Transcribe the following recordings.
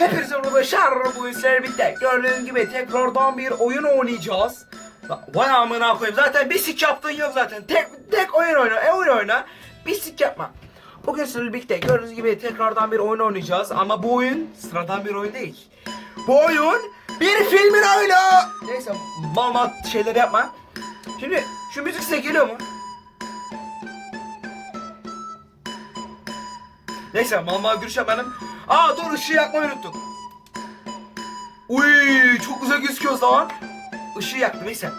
Hepinize merhaba şarr bu işler bitti. Gördüğünüz gibi tekrardan bir oyun oynayacağız. Vay amına koyayım zaten bir sik yaptığın yok zaten. Tek, tek oyun oyna, e oyun oyna. Bir sik yapma. Bugün sizlerle birlikte gördüğünüz gibi tekrardan bir oyun oynayacağız. Ama bu oyun sıradan bir oyun değil. Bu oyun bir filmin oyunu. Neyse mal şeyler yapma. Şimdi şu müzik size geliyor mu? Neyse gülüşe benim. Aa dur ışığı yakmayı unuttuk. Uy çok güzel gözüküyoruz lan. Işığı yaktım neyse.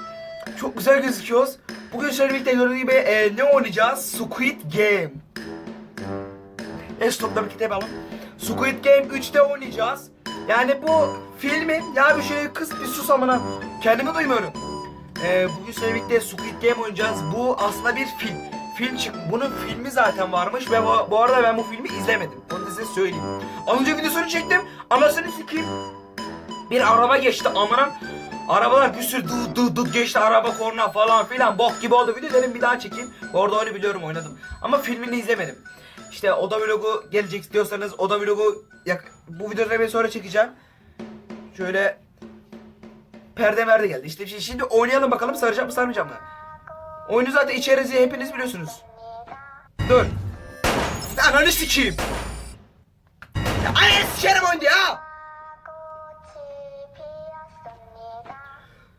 Çok güzel gözüküyoruz. Bugün şöyle birlikte gördüğünüz gibi e, ne oynayacağız? Squid Game. Estop'ta bir kitap alın. Squid Game 3'te oynayacağız. Yani bu filmin ya bir şey kız bir sus amına. Kendimi duymuyorum. Ee, bugün seninle birlikte Squid Game oynayacağız. Bu aslında bir film. Film çık. Bunun filmi zaten varmış ve bu, bu arada ben bu filmi izlemedim. Onu da size söyleyeyim. Az önce videosunu çektim. Anasını sikeyim. Bir araba geçti amına. Arabalar bir sürü dı dı dı geçti araba korna falan filan bok gibi oldu video dedim bir daha çekeyim. Orada oyunu biliyorum oynadım. Ama filmini izlemedim. İşte oda vlogu gelecek istiyorsanız oda vlogu yak- bu videoları ben sonra çekeceğim. Şöyle perde merde geldi. İşte şimdi oynayalım bakalım saracak mı sarmayacak mı? Oyunu zaten içerizi hepiniz biliyorsunuz. Dur. Ananı sikeyim. Ya ananı sikerim oyunu ya.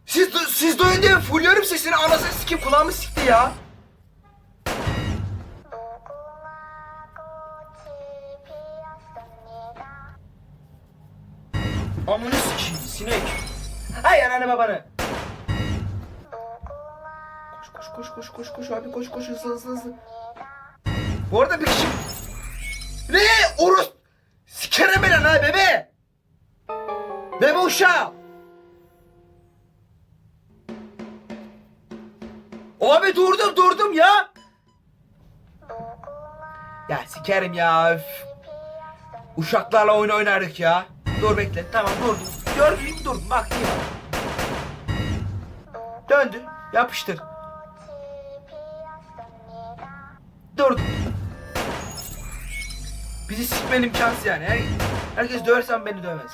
Siz, siz duyun diye fulluyorum sesini anasını sikeyim kulağımı sikti ya. Amını sikeyim sinek. Hay ananı babanı. Koş koş koş koş koş abi koş koş hızlı hızlı hızlı. Bu arada bir kişi... Ne? Orus... Sikerim ben lan bebe. Bebe uşağı. Abi durdum durdum ya. Ya sikerim ya. üf. Uşaklarla oyun oynardık ya. Dur bekle. Tamam durdum. Gördün mü durdum. Bak bak. Döndü. Yapıştır. Durdum. Bizi sikmen imkansız yani. Her, herkes döversen beni dövmez.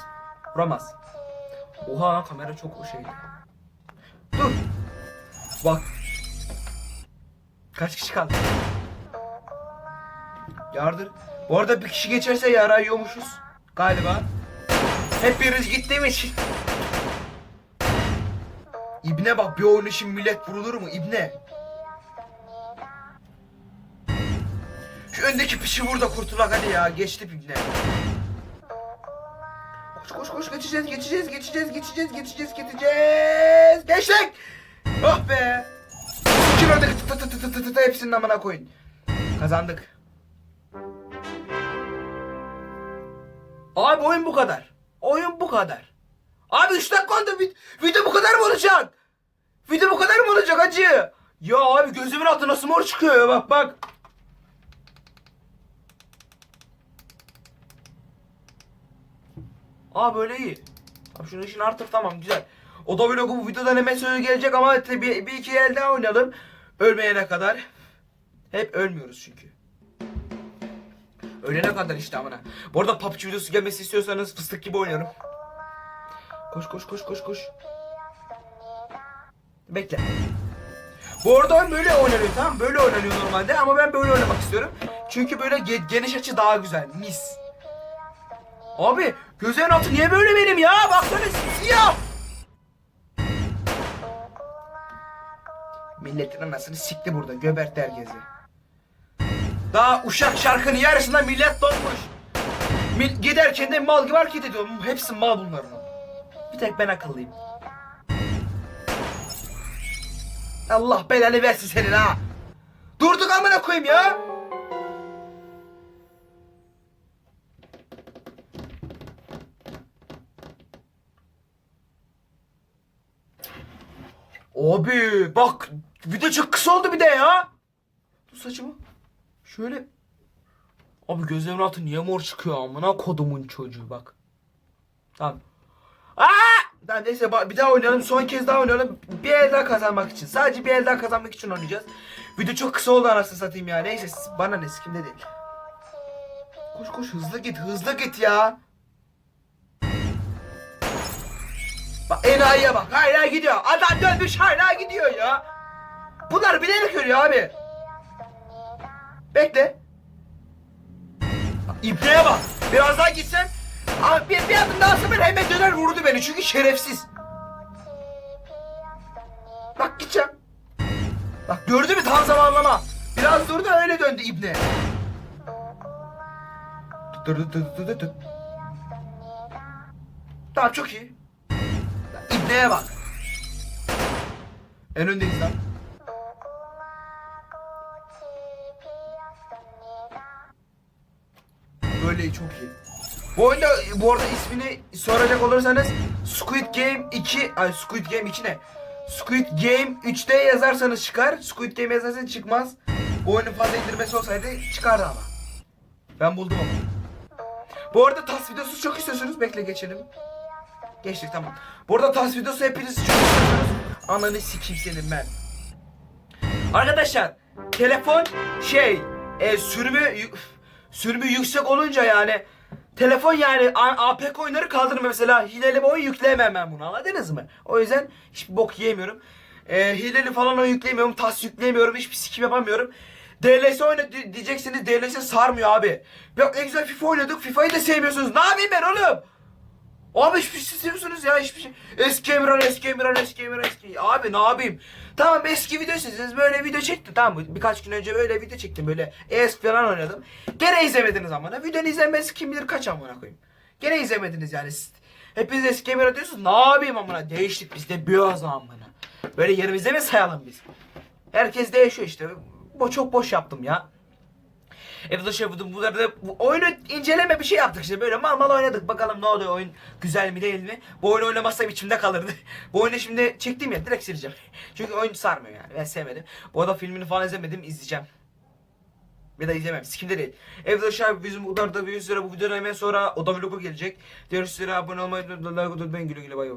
Vuramaz. Oha kamera çok o şeydi. Dur. Bak. Kaç kişi kaldı? Yardır. Bu arada bir kişi geçerse yara yiyormuşuz. Galiba. Hep biriniz için. İbne bak bir oyun için millet vurulur mu İbne? Öndeki pişi vur da kurtulak hadi ya geçti İbne. Koş koş koş geçeceğiz geçeceğiz geçeceğiz geçeceğiz geçeceğiz geçeceğiz. Geçtik. Oh be. Kim ördeki tı tı tı tı tı tı tı hepsinin amına koyun. Kazandık. Abi oyun bu kadar. Oyun bu kadar. Abi 3 dakika oldu. Vid- Video bu kadar mı olacak? Video bu kadar mı olacak acı? Ya abi gözümün altı nasıl mor çıkıyor bak bak. Aa böyle iyi. Tamam şunun işini artır tamam güzel. Oda vlogu bu videodan hemen sözü gelecek ama bir, bir iki el daha oynayalım. Ölmeyene kadar. Hep ölmüyoruz çünkü. Ölene kadar işte amına. Bu arada PUBG videosu gelmesi istiyorsanız fıstık gibi oynarım. Koş koş koş koş koş. Bekle. Bu arada böyle oynanıyor tamam Böyle oynanıyor normalde ama ben böyle oynamak istiyorum. Çünkü böyle ge- geniş açı daha güzel. Mis. Abi gözlerin altı niye böyle benim ya? Baksana siyah. Milletin anasını sikti burada. Göbertti herkesi. Daha uşak şarkının yarısında millet donmuş. Mil- giderken de mal gibi hareket ediyorum. Hepsi mal bunların. Bir tek ben akıllıyım. Allah belanı versin senin ha. Durduk amına koyayım ya. Abi bak video çok kısa oldu bir de ya. Dur saçımı. Şöyle. Abi gözlerimin altı niye mor çıkıyor amına kodumun çocuğu bak. Tamam. Aa! Tamam neyse bir daha oynayalım. Son kez daha oynayalım. Bir el daha kazanmak için. Sadece bir el daha kazanmak için oynayacağız. Video çok kısa oldu anasını satayım ya. Neyse bana ne sikimde değil. Koş koş hızlı git hızlı git ya. Bak enayiye bak hala gidiyor. Adam dönmüş hala gidiyor ya. Bunlar bilerek ölüyor abi. Bekle. İbneye bak. Biraz daha gitsem. Abi bir, bir adım daha ben hemen döner vurdu beni çünkü şerefsiz. Bak gideceğim. Bak gördü mü tam zamanlama. Biraz durdu öyle döndü İbne. Dur dur dur dur dur. Tamam çok iyi. Ya, İbneye bak. En öndeyiz lan. Böyle çok iyi. Bu oyunda bu arada ismini soracak olursanız Squid Game 2 ay Squid Game 2 ne? Squid Game 3D yazarsanız çıkar. Squid Game yazarsanız çıkmaz. Bu oyunun fazla indirmesi olsaydı çıkardı ama. Ben buldum ama. Bu arada tas videosu çok istiyorsunuz. Bekle geçelim. Geçtik tamam. Bu arada tas videosu hepiniz çok istiyorsunuz. Ananı sikeyim senin ben. Arkadaşlar telefon şey e, sürümü sürümü yüksek olunca yani telefon yani APK oyunları kaldırmıyor mesela hileli oyun yükleyemem ben bunu anladınız mı? O yüzden hiçbir bok yiyemiyorum. E, hileli falan oyun yükleyemiyorum, tas yükleyemiyorum, hiçbir sikim yapamıyorum. DLS oyna di- diyeceksiniz DLS sarmıyor abi. Bak ne güzel FIFA oynadık FIFA'yı da sevmiyorsunuz. Ne yapayım ben oğlum? Abi hiçbir şey seviyorsunuz ya hiçbir şey. Eski Emirhan, eski Emirhan, eski Emirhan, eski. Abi ne yapayım? Tamam eski video istiyorsanız böyle video çektim tamam mı? Birkaç gün önce böyle video çektim böyle ES falan oynadım. Gene izlemediniz amına. Videonun izlenmesi kim bilir kaç amına koyayım. Gene izlemediniz yani. Siz- Hepiniz eski Emirhan diyorsunuz. Ne yapayım amına? Değiştik biz de biraz amına. Böyle yerimizde mi sayalım biz? Herkes değişiyor işte. Bu çok boş yaptım ya. Evde şey bu bu arada bu oyunu inceleme bir şey yaptık işte böyle mal mal oynadık bakalım ne oluyor oyun güzel mi değil mi? Bu oyunu oynamazsam içimde kalırdı. bu oyunu şimdi çektim ya direkt sileceğim. Çünkü oyun sarmıyor yani ben sevmedim. Bu arada filmini falan izlemedim izleyeceğim. Ya da izlemem. Sikimde değil. Evde aşağı bizim bu kadar da 100 lira bu videodan hemen sonra oda vlogu gelecek. Diğer üstüne abone olmayı unutmayın. Güle güle bay bay.